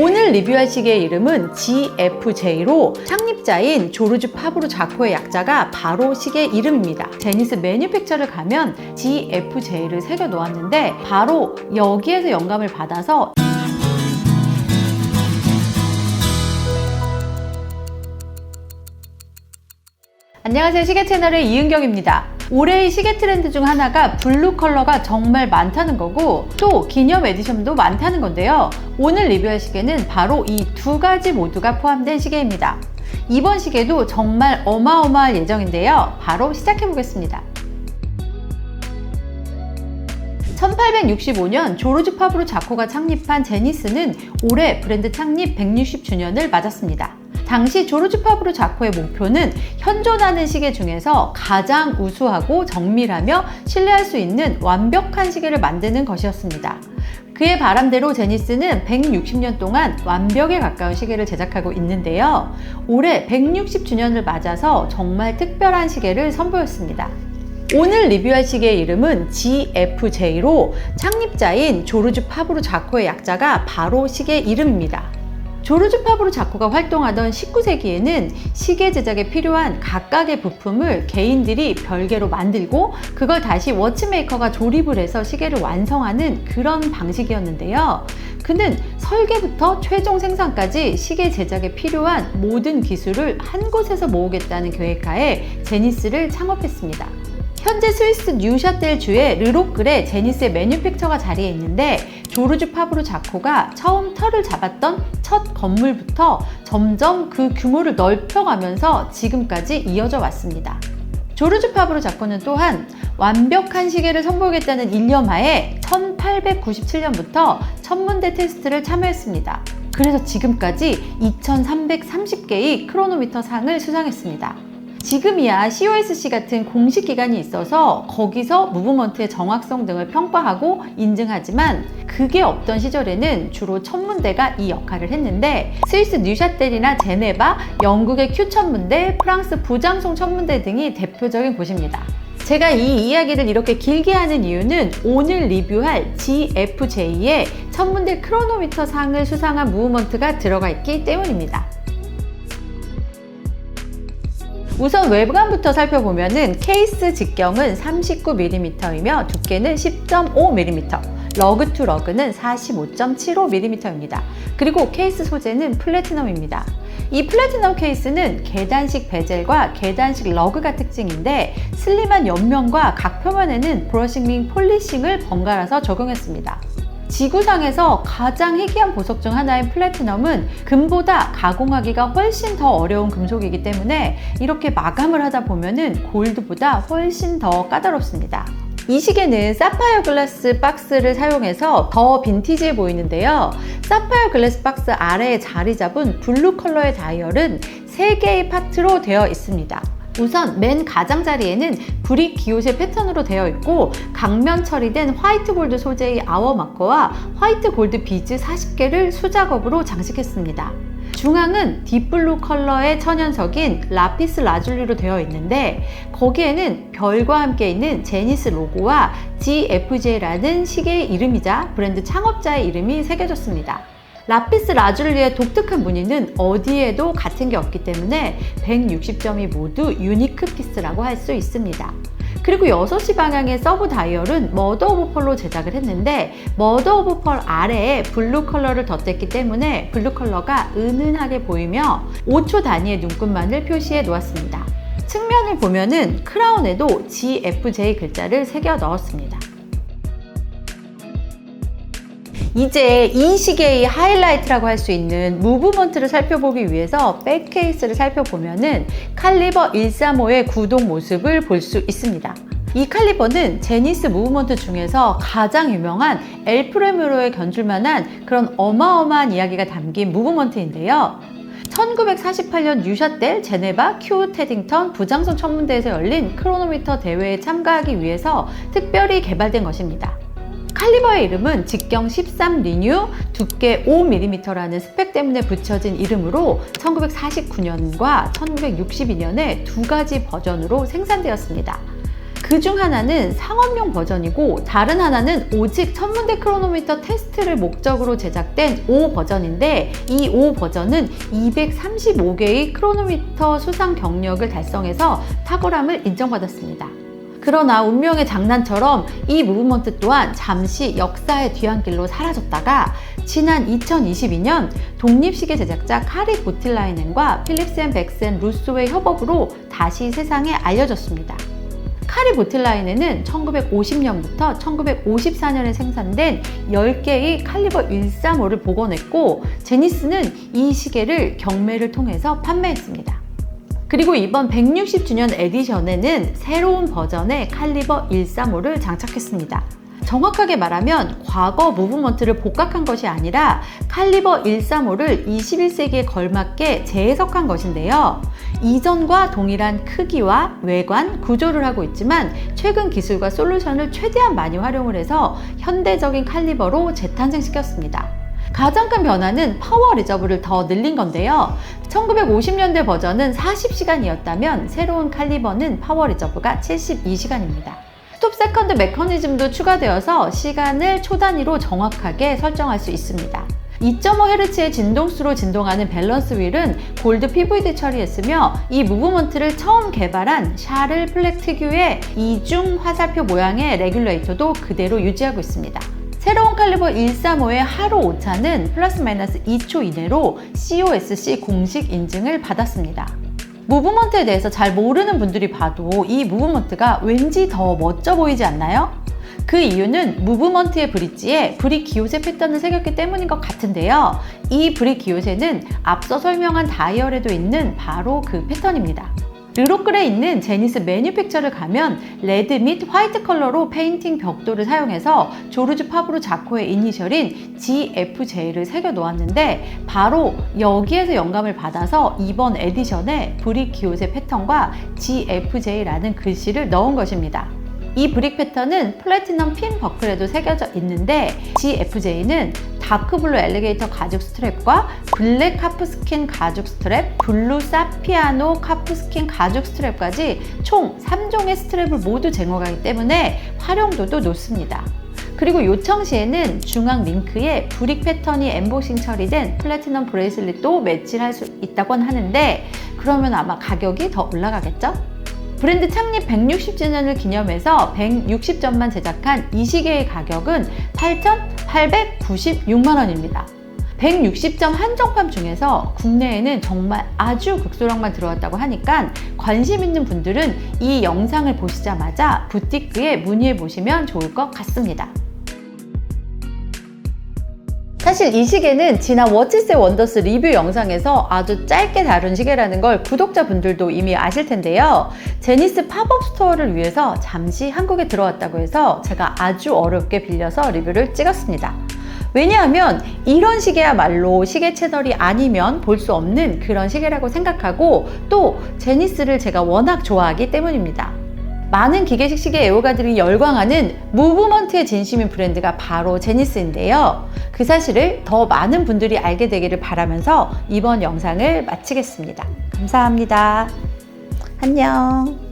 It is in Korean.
오늘 리뷰할 시계의 이름은 GFJ로 창립자인 조르주 파브로 자코의 약자가 바로 시계 이름입니다. 제니스 매니팩처를 가면 GFJ를 새겨 놓았는데 바로 여기에서 영감을 받아서 안녕하세요. 시계 채널의 이은경입니다. 올해의 시계 트렌드 중 하나가 블루 컬러가 정말 많다는 거고 또 기념 에디션도 많다는 건데요. 오늘 리뷰할 시계는 바로 이 두 가지 모두가 포함된 시계입니다. 이번 시계도 정말 어마어마할 예정인데요. 바로 시작해 보겠습니다. 1865년 조르주 파브로 자코가 창립한 제니스는 올해 브랜드 창립 160주년을 맞았습니다. 당시 조르주 파브로 자코의 목표는 현존하는 시계 중에서 가장 우수하고 정밀하며 신뢰할 수 있는 완벽한 시계를 만드는 것이었습니다. 그의 바람대로 제니스는 160년 동안 완벽에 가까운 시계를 제작하고 있는데요. 올해 160주년을 맞아서 정말 특별한 시계를 선보였습니다. 오늘 리뷰할 시계의 이름은 GFJ로 창립자인 조르주 파브로 자코의 약자가 바로 시계 이름입니다. 조르주 파브로 자코가 활동하던 19세기에는 시계 제작에 필요한 각각의 부품을 개인들이 별개로 만들고 그걸 다시 워치메이커가 조립을 해서 시계를 완성하는 그런 방식이었는데요. 그는 설계부터 최종 생산까지 시계 제작에 필요한 모든 기술을 한 곳에서 모으겠다는 계획하에 제니스를 창업했습니다. 현재 스위스 뉴샤텔 주의 르로클에 제니스의 매뉴팩처가 자리해 있는데 조르주 파브로 자코가 처음 터를 잡았던 첫 건물부터 점점 그 규모를 넓혀가면서 지금까지 이어져 왔습니다. 조르주 파브로 자코는 또한 완벽한 시계를 선보이겠다는 일념하에 1897년부터 천문대 테스트를 참여했습니다. 그래서 지금까지 2330개의 크로노미터 상을 수상했습니다. 지금이야 COSC 같은 공식 기관이 있어서 거기서 무브먼트의 정확성 등을 평가하고 인증하지만 그게 없던 시절에는 주로 천문대가 이 역할을 했는데 스위스 뉴샤텔이나 제네바, 영국의 큐 천문대, 프랑스 부장송 천문대 등이 대표적인 곳입니다. 제가 이 이야기를 이렇게 길게 하는 이유는 오늘 리뷰할 GFJ의 천문대 크로노미터 상을 수상한 무브먼트가 들어가 있기 때문입니다. 우선 외부감부터 살펴보면은 케이스 직경은 39mm이며 두께는 10.5mm, 러그 투 러그는 45.75mm입니다. 그리고 케이스 소재는 플래티넘입니다. 이 플래티넘 케이스는 계단식 베젤과 계단식 러그가 특징인데 슬림한 옆면과 각 표면에는 브러싱 링 폴리싱을 번갈아서 적용했습니다. 지구상에서 가장 희귀한 보석 중 하나인 플래티넘은 금보다 가공하기가 훨씬 더 어려운 금속이기 때문에 이렇게 마감을 하다 보면은 골드보다 훨씬 더 까다롭습니다. 이 시계는 사파이어 글라스 박스를 사용해서 더 빈티지해 보이는데요. 사파이어 글라스 박스 아래에 자리 잡은 블루 컬러의 다이얼은 3개의 파트로 되어 있습니다. 우선 맨 가장자리에는 브릭 기호세 패턴으로 되어 있고 강면 처리된 화이트 골드 소재의 아워 마커와 화이트 골드 비즈 40개를 수작업으로 장식했습니다. 중앙은 딥블루 컬러의 천연석인 라피스 라줄리로 되어 있는데 거기에는 별과 함께 있는 제니스 로고와 GFJ라는 시계의 이름이자 브랜드 창업자의 이름이 새겨졌습니다. 라피스 라줄리의 독특한 무늬는 어디에도 같은 게 없기 때문에 160점이 모두 유니크 피스라고 할 수 있습니다. 그리고 6시 방향의 서브 다이얼은 머더 오브 펄로 제작을 했는데 머더 오브 펄 아래에 블루 컬러를 덧댔기 때문에 블루 컬러가 은은하게 보이며 5초 단위의 눈금만을 표시해 놓았습니다. 측면을 보면은 크라운에도 GFJ 글자를 새겨 넣었습니다. 이제 이 시계의 하이라이트라고 할 수 있는 무브먼트를 살펴보기 위해서 백케이스를 살펴보면은 칼리버 135의 구동 모습을 볼 수 있습니다. 이 칼리버는 제니스 무브먼트 중에서 가장 유명한 엘프레무로에 견줄만한 그런 어마어마한 이야기가 담긴 무브먼트인데요. 1948년 뉴샤텔 제네바 큐 테딩턴 부장성 천문대에서 열린 크로노미터 대회에 참가하기 위해서 특별히 개발된 것입니다. 칼리버의 이름은 직경 13 리뉴 두께 5mm라는 스펙 때문에 붙여진 이름으로 1949년과 1962년에 두 가지 버전으로 생산되었습니다. 그 중 하나는 상업용 버전이고 다른 하나는 오직 천문대 크로노미터 테스트를 목적으로 제작된 O 버전인데 이 O 버전은 235개의 크로노미터 수상 경력을 달성해서 탁월함을 인정받았습니다. 그러나 운명의 장난처럼 이 무브먼트 또한 잠시 역사의 뒤안길로 사라졌다가 지난 2022년 독립시계 제작자 카리 보틸라이넨과 필립스 앤앤 루소의 협업으로 다시 세상에 알려졌습니다. 카리 보틸라이넨은 1950년부터 1954년에 생산된 10개의 칼리버 135를 복원했고 제니스는 이 시계를 경매를 통해서 판매했습니다. 그리고 이번 160주년 에디션에는 새로운 버전의 칼리버 135를 장착했습니다. 정확하게 말하면 과거 무브먼트를 복각한 것이 아니라 칼리버 135를 21세기에 걸맞게 재해석한 것인데요. 이전과 동일한 크기와 외관, 구조를 하고 있지만 최근 기술과 솔루션을 최대한 많이 활용을 해서 현대적인 칼리버로 재탄생시켰습니다. 가장 큰 변화는 파워 리저브를 더 늘린 건데요. 1950년대 버전은 40시간이었다면 새로운 칼리버는 파워 리저브가 72시간입니다. 스톱 세컨드 메커니즘도 추가되어서 시간을 초 단위로 정확하게 설정할 수 있습니다. 2.5Hz의 진동수로 진동하는 밸런스 휠은 골드 PVD 처리했으며 이 무브먼트를 처음 개발한 샤를 플렉 특유의 이중 화살표 모양의 레귤레이터도 그대로 유지하고 있습니다. 새로운 칼리버 135의 하루 오차는 플러스 마이너스 2초 이내로 COSC 공식 인증을 받았습니다. 무브먼트에 대해서 잘 모르는 분들이 봐도 이 무브먼트가 왠지 더 멋져 보이지 않나요? 그 이유는 무브먼트의 브릿지에 브릭 기호세 패턴을 새겼기 때문인 것 같은데요. 이 브릭 기호세는 앞서 설명한 다이얼에도 있는 바로 그 패턴입니다. 르로클에 있는 제니스 매니팩처를 가면 레드 및 화이트 컬러로 페인팅 벽돌을 사용해서 조르주 파브로 자코의 이니셜인 GFJ를 새겨 놓았는데 바로 여기에서 영감을 받아서 이번 에디션에 브릭 기호세 패턴과 GFJ라는 글씨를 넣은 것입니다. 이 브릭 패턴은 플래티넘 핀 버클에도 새겨져 있는데 GFJ는 다크블루 엘리게이터 가죽 스트랩과 블랙 카프스킨 가죽 스트랩, 블루 사피아노 카프스킨 가죽 스트랩까지 총 3종의 스트랩을 모두 제공하기 때문에 활용도도 높습니다. 그리고 요청 시에는 중앙 링크에 브릭 패턴이 엠보싱 처리된 플래티넘 브레이슬릿도 매치를 할수 있다고 하는데 그러면 아마 가격이 더 올라가겠죠? 브랜드 창립 160주년을 기념해서 160점만 제작한 이 시계의 가격은 8,896만 원입니다. 160점 한정판 중에서 국내에는 정말 아주 극소량만 들어왔다고 하니까 관심 있는 분들은 이 영상을 보시자마자 부티크에 문의해 보시면 좋을 것 같습니다. 사실 이 시계는 지난 워치스 원더스 리뷰 영상에서 아주 짧게 다룬 시계라는 걸 구독자분들도 이미 아실 텐데요. 제니스 팝업 스토어를 위해서 잠시 한국에 들어왔다고 해서 제가 아주 어렵게 빌려서 리뷰를 찍었습니다. 왜냐하면 이런 시계야말로 시계 채널이 아니면 볼 수 없는 그런 시계라고 생각하고 또 제니스를 제가 워낙 좋아하기 때문입니다. 많은 기계식 시계 애호가들이 열광하는 무브먼트의 진심인 브랜드가 바로 제니스인데요. 그 사실을 더 많은 분들이 알게 되기를 바라면서 이번 영상을 마치겠습니다. 감사합니다. 안녕.